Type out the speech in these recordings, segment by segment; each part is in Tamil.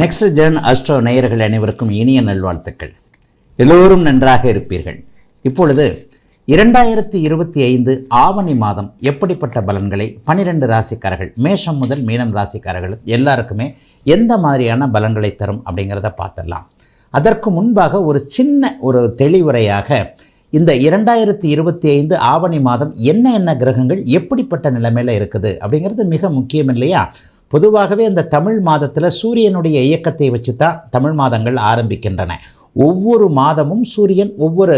நெக்ஸ்ட் ஜென் அஸ்ட்ரோ நேயர்கள் அனைவருக்கும் இனிய நல்வாழ்த்துக்கள். எல்லோரும் நன்றாக இருப்பீர்கள். இப்பொழுது இரண்டாயிரத்தி இருபத்தி ஐந்து ஆவணி மாதம் எப்படிப்பட்ட பலன்களை பனிரெண்டு ராசிக்காரர்கள் மேஷம் முதல் மீனம் ராசிக்காரர்கள் எல்லாருக்குமே எந்த மாதிரியான பலன்களை தரும் அப்படிங்கிறத பார்த்துடலாம். அதற்கு முன்பாக ஒரு சின்ன ஒரு தெளிவுரையாக இந்த இரண்டாயிரத்தி இருபத்தி ஐந்து ஆவணி மாதம் என்ன என்ன கிரகங்கள் எப்படிப்பட்ட நிலைமையில் இருக்குது அப்படிங்கிறது மிக முக்கியம் இல்லையா? பொதுவாகவே அந்த தமிழ் மாதத்தில் சூரியனுடைய இயக்கத்தை வச்சு தான் தமிழ் மாதங்கள் ஆரம்பிக்கின்றன. ஒவ்வொரு மாதமும் சூரியன் ஒவ்வொரு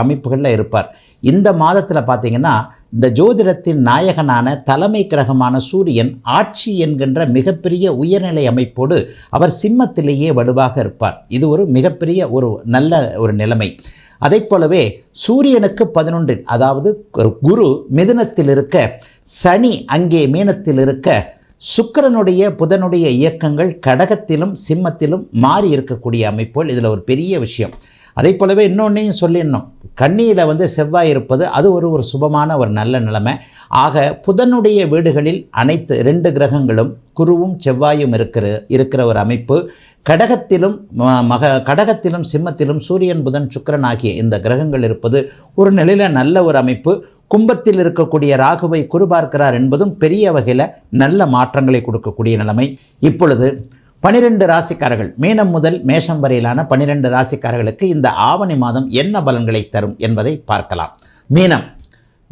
அமைப்புகளில் இருப்பார். இந்த மாதத்தில் பார்த்திங்கன்னா இந்த ஜோதிடத்தின் நாயகனான தலைமை கிரகமான சூரியன் ஆட்சி என்கின்ற மிகப்பெரிய உயர்நிலை அமைப்போடு அவர் சிம்மத்திலேயே வலுவாக இருப்பார். இது ஒரு மிகப்பெரிய ஒரு நல்ல ஒரு நிலைமை. அதைப் போலவே சூரியனுக்கு பதினொன்றில் அதாவது குரு மிதுனத்தில் இருக்க சனி அங்கே மீனத்தில் இருக்க சுக்கரனுடைய புதனுடைய இயக்கங்கள் கடகத்திலும் சிம்மத்திலும் மாறி இருக்கக்கூடிய அமைப்புகள் இதில் ஒரு பெரிய விஷயம். அதே போலவே இன்னொன்றையும் சொல்லிடணும். கண்ணியில் வந்து செவ்வாய் இருப்பது அது ஒரு ஒரு சுபமான ஒரு நல்ல நிலைமை. ஆக புதனுடைய வீடுகளில் அனைத்து ரெண்டு கிரகங்களும் குருவும் செவ்வாயும் இருக்கிற இருக்கிற ஒரு அமைப்பு. கடகத்திலும் மக கடகத்திலும் சிம்மத்திலும் சூரியன் புதன் சுக்கரன் ஆகிய இந்த கிரகங்கள் இருப்பது ஒரு நிலையில் நல்ல ஒரு அமைப்பு. கும்பத்தில் இருக்கக்கூடிய ராகுவை குறிபார்க்கிறார் என்பதும் பெரிய வகையில் நல்ல மாற்றங்களை கொடுக்கக்கூடிய நிலைமை. இப்பொழுது பனிரெண்டு ராசிக்காரர்கள் மீனம் முதல் மேஷம் வரையிலான பனிரெண்டு ராசிக்காரர்களுக்கு இந்த ஆவணி மாதம் என்ன பலன்களை தரும் என்பதை பார்க்கலாம். மீனம்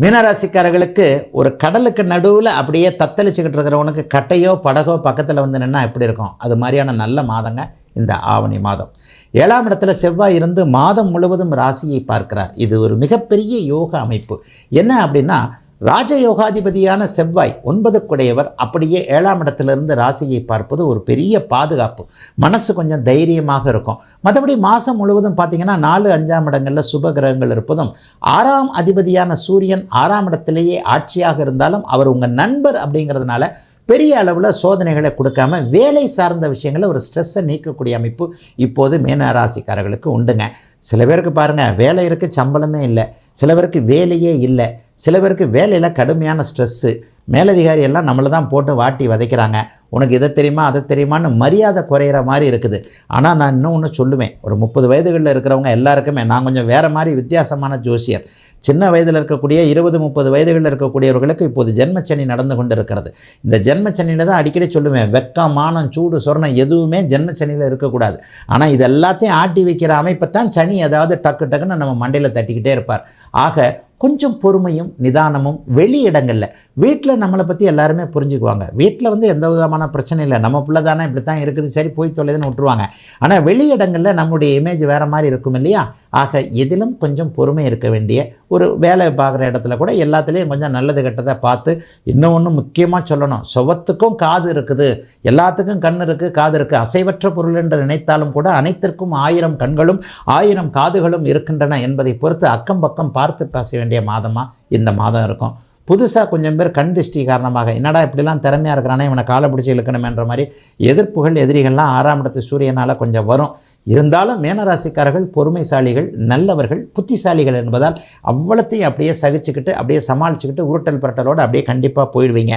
மீனராசிக்காரர்களுக்கு ஒரு கடலுக்கு நடுவில் அப்படியே தத்தளிச்சுக்கிட்டு இருக்கிறவனுக்கு கட்டையோ படகோ பக்கத்தில் வந்து நின்னா எப்படி இருக்கும்? அது மாதிரியான நல்ல மாதங்க இந்த ஆவணி மாதம். ஏழாம் இடத்துல செவ்வாய் இருந்து மாதம் முழுவதும் ராசியை பார்க்கிறார். இது ஒரு மிகப்பெரிய யோக அமைப்பு. என்ன அப்படின்னா ராஜயோகாதிபதியான செவ்வாய் ஒன்பதுக்குடையவர். அப்படியே ஏழாம் இடத்திலிருந்து ராசியை பார்ப்பது ஒரு பெரிய பாதுகாப்பு. மனசு கொஞ்சம் தைரியமாக இருக்கும். மற்றபடி மாதம் முழுவதும் பார்த்தீங்கன்னா நாலு அஞ்சாம் இடங்களில் சுப கிரகங்கள் இருப்பதும் ஆறாம் அதிபதியான சூரியன் ஆறாம் இடத்திலேயே ஆட்சியாக இருந்தாலும் அவர் உங்கள் நண்பர் அப்படிங்கிறதுனால பெரிய அளவில் சோதனைகளை கொடுக்காம வேலை சார்ந்த விஷயங்களில் ஒரு ஸ்ட்ரெஸ்ஸை நீக்கக்கூடிய அமைப்பு இப்போது மீனராசிக்காரர்களுக்கு உண்டுங்க. சில பேருக்கு பாருங்கள் வேலை இருக்குது சம்பளமே இல்லை. சில பேருக்கு வேலையே இல்லை. சில பேருக்கு வேலையில் கடுமையான ஸ்ட்ரெஸ்ஸு மேலதிகாரி எல்லாம் நம்மளை தான் போட்டு வாட்டி வதைக்கிறாங்க. உனக்கு இதை தெரியுமா அதை தெரியுமான்னு மரியாதை குறையிற மாதிரி இருக்குது. ஆனால் நான் இன்னும் ஒன்று சொல்லுவேன். ஒரு முப்பது வயதுகளில் இருக்கிறவங்க எல்லாருக்குமே நான் கொஞ்சம் வேறு மாதிரி வித்தியாசமான ஜோசியர். சின்ன வயதில் இருக்கக்கூடிய இருபது முப்பது வயதுகளில் இருக்கக்கூடியவர்களுக்கு இப்போது ஜென்மச்சனி நடந்து கொண்டு இருக்கிறது இந்த ஜென்மச்சனியில் தான் அடிக்கடி சொல்லுவேன் வெக்கம் மானம் சூடு சொரணம் எதுவுமே ஜென்மச்சனியில் இருக்கக்கூடாது. ஆனால் இது எல்லாத்தையும் ஆட்டி வைக்கிற அமைப்பை தான் சனி ஏதாவது டக்கு டக்குன்னு நம்ம மண்டையில் தட்டிக்கிட்டே இருப்பார். ஆக கொஞ்சம் பொறுமையும் நிதானமும் வெளி இடங்களில். வீட்டில் நம்மளை பற்றி எல்லாருமே புரிஞ்சுக்குவாங்க. வீட்டில் வந்து எந்த விதமான பிரச்சனை இல்லை. நம்ம பிள்ளை தானே இப்படி தான் இருக்குது. சரி போய் தொலைதுன்னு விட்டுருவாங்க. ஆனால் வெளி இடங்களில் நம்மளுடைய இமேஜ் வேறு மாதிரி இருக்கும் இல்லையா? ஆக எதிலும் கொஞ்சம் பொறுமை இருக்க வேண்டிய ஒரு வேலை பார்க்குற இடத்துல கூட எல்லாத்துலேயும் கொஞ்சம் நல்லது கெட்டதை பார்த்து இன்னும் ஒன்று முக்கியமாக சொல்லணும். சுவத்துக்கும் காது இருக்குது. எல்லாத்துக்கும் கண் இருக்குது காது இருக்குது அசைவற்ற பொருள் என்று நினைத்தாலும் கூட அனைத்திற்கும் ஆயிரம் கண்களும் ஆயிரம் காதுகளும் இருக்கின்றன என்பதை பொறுத்து அக்கம் பக்கம் பார்த்து பேச வேண்டிய மாதமாக இந்த மாதம் இருக்கும். புதுசாக கொஞ்சம் பேர் கண் திஷ்டி காரணமாக என்னடா இப்படிலாம் திறமையாக இருக்கிறானே இவனை காலை பிடிச்சி இழுக்கணுமென்ற மாதிரி எதிர்ப்புகள் எதிரிகள்லாம் ஆறாம் இடத்து சூரியனால் கொஞ்சம் வரும். இருந்தாலும் மேனராசிக்காரர்கள் பொறுமைசாலிகள் நல்லவர்கள் புத்திசாலிகள் என்பதால் அவ்வளத்தையும் அப்படியே சகிச்சுக்கிட்டு அப்படியே சமாளிச்சுக்கிட்டு உருட்டல் புரட்டலோடு அப்படியே கண்டிப்பாக போயிடுவீங்க.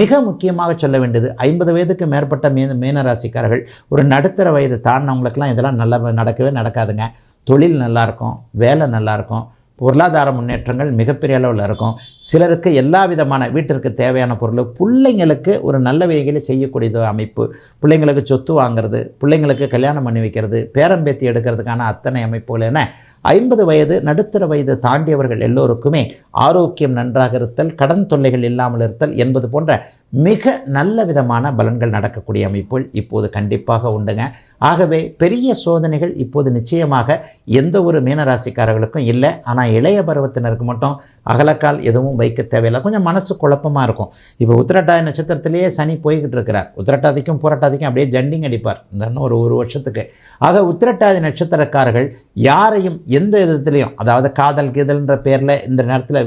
மிக முக்கியமாக சொல்ல வேண்டியது ஐம்பது வயதுக்கு மேற்பட்ட மீன மீனராசிக்காரர்கள் ஒரு நடுத்தர வயது தாண்டினவங்களுக்கெல்லாம் இதெல்லாம் நல்லா நடக்கவே நடக்காதுங்க. தொழில் நல்லாயிருக்கும் வேலை நல்லாயிருக்கும் பொருளாதார முன்னேற்றங்கள் மிகப்பெரிய அளவில் இருக்கும். சிலருக்கு எல்லா விதமான வீட்டிற்கு தேவையான பொருள் பிள்ளைங்களுக்கு ஒரு நல்ல வகையில் செய்யக்கூடியது அமைப்பு. பிள்ளைங்களுக்கு சொத்து வாங்குறது பிள்ளைங்களுக்கு கல்யாணம் பண்ணி வைக்கிறது பேரம்பேத்தி எடுக்கிறதுக்கான அத்தனை அமைப்புகள் என ஐம்பது வயது நடுத்தர வயது தாண்டியவர்கள் எல்லோருக்குமே ஆரோக்கியம் நன்றாக இருத்தல் கடன் தொல்லைகள் இல்லாமல் இருத்தல் என்பது போன்ற மிக நல்ல விதமான பலன்கள் நடக்கக்கூடிய அமைப்புகள் இப்போது கண்டிப்பாக உண்டுங்க. ஆகவே பெரிய சோதனைகள் இப்போது நிச்சயமாக எந்த ஒரு மீனராசிக்காரர்களுக்கும் இல்லை. ஆனால் இளைய பருவத்தினருக்கு மட்டும் அகலக்கால் எதுவும் வைக்க தேவையில்லை. கொஞ்சம் மனசு குழப்பமாக இருக்கும். இப்போ உத்திரட்டாதி நட்சத்திரத்திலேயே சனி போய்கிட்டு இருக்கிறார். உத்திரட்டாதிக்கும் புரட்டாதிக்கும் அப்படியே ஜண்டிங் அடிப்பார். இந்த ஒரு ஒரு வருஷத்துக்கு. ஆக உத்திரட்டாதி நட்சத்திரக்காரர்கள் யாரையும் எந்த விதத்துலையும் அதாவது காதல் கீதல்ன்ற பேரில் இந்த நேரத்தில்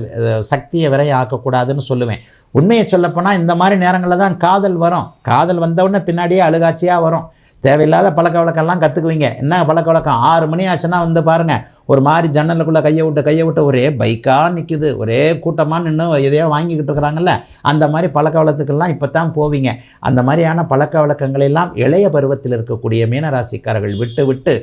சக்தியை விரைய ஆக்கக்கூடாதுன்னு சொல்லுவேன். உண்மையை சொல்லப்போனால் இந்த மாதிரி நேரங்களில் தான் காதல் வரும். காதல் வந்தவுடனே பின்னாடியே அழுகாட்சியாக வரும். தேவையில்லாத பழக்க வழக்கம்லாம் கற்றுக்குவீங்க என்ன பழக்க வழக்கம்? ஆறு மணி ஆச்சுன்னா வந்து பாருங்கள் ஒரு மாதிரி ஜன்னலுக்குள்ளே கையை விட்டு கையை விட்டு ஒரே பைக்காக நிற்குது ஒரே கூட்டமாக நின்று எதையோ வாங்கிக்கிட்டு இருக்கிறாங்கல்ல அந்த மாதிரி பழக்க வழக்கத்துக்கெல்லாம் இப்போ தான் போவீங்க. அந்த மாதிரியான பழக்க வழக்கங்களெல்லாம் இளைய பருவத்தில் இருக்கக்கூடிய மீனராசிக்காரர்கள் விட்டு விட்டு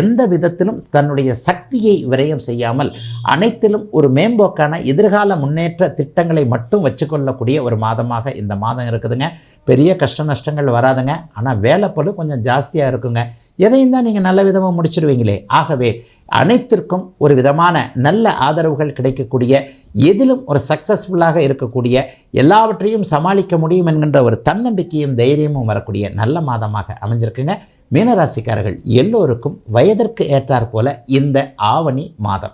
எந்த விதத்திலும் தன்னுடைய சக்தி சக்தியை விரயம் செய்யாமல் அனைத்திலும் ஒரு மேம்போக்கான எதிர்கால முன்னேற்ற திட்டங்களை மட்டும் வச்சுக்கொள்ளக்கூடிய ஒரு மாதமாக இந்த மாதம் இருக்குதுங்க. பெரிய கஷ்ட நஷ்டங்கள் வராதுங்க. ஆனால் வேலைப்பளு கொஞ்சம் ஜாஸ்தியாக இருக்குங்க. எதையும் தான் நீங்கள் நல்ல விதமாக முடிச்சிடுவீங்களே ஆகவே அனைத்திற்கும் ஒரு விதமான நல்ல ஆதரவுகள் கிடைக்கக்கூடிய எதிலும் ஒரு சக்ஸஸ்ஃபுல்லாக இருக்கக்கூடிய எல்லாவற்றையும் சமாளிக்க முடியும் என்கின்ற ஒரு தன்னம்பிக்கையும் தைரியமும் வரக்கூடிய நல்ல மாதமாக அமைஞ்சிருக்குங்க. மீனராசிக்காரர்கள் எல்லோருக்கும் வயதிற்கு ஏற்றாற்போல இந்த ஆவணி மாதம்.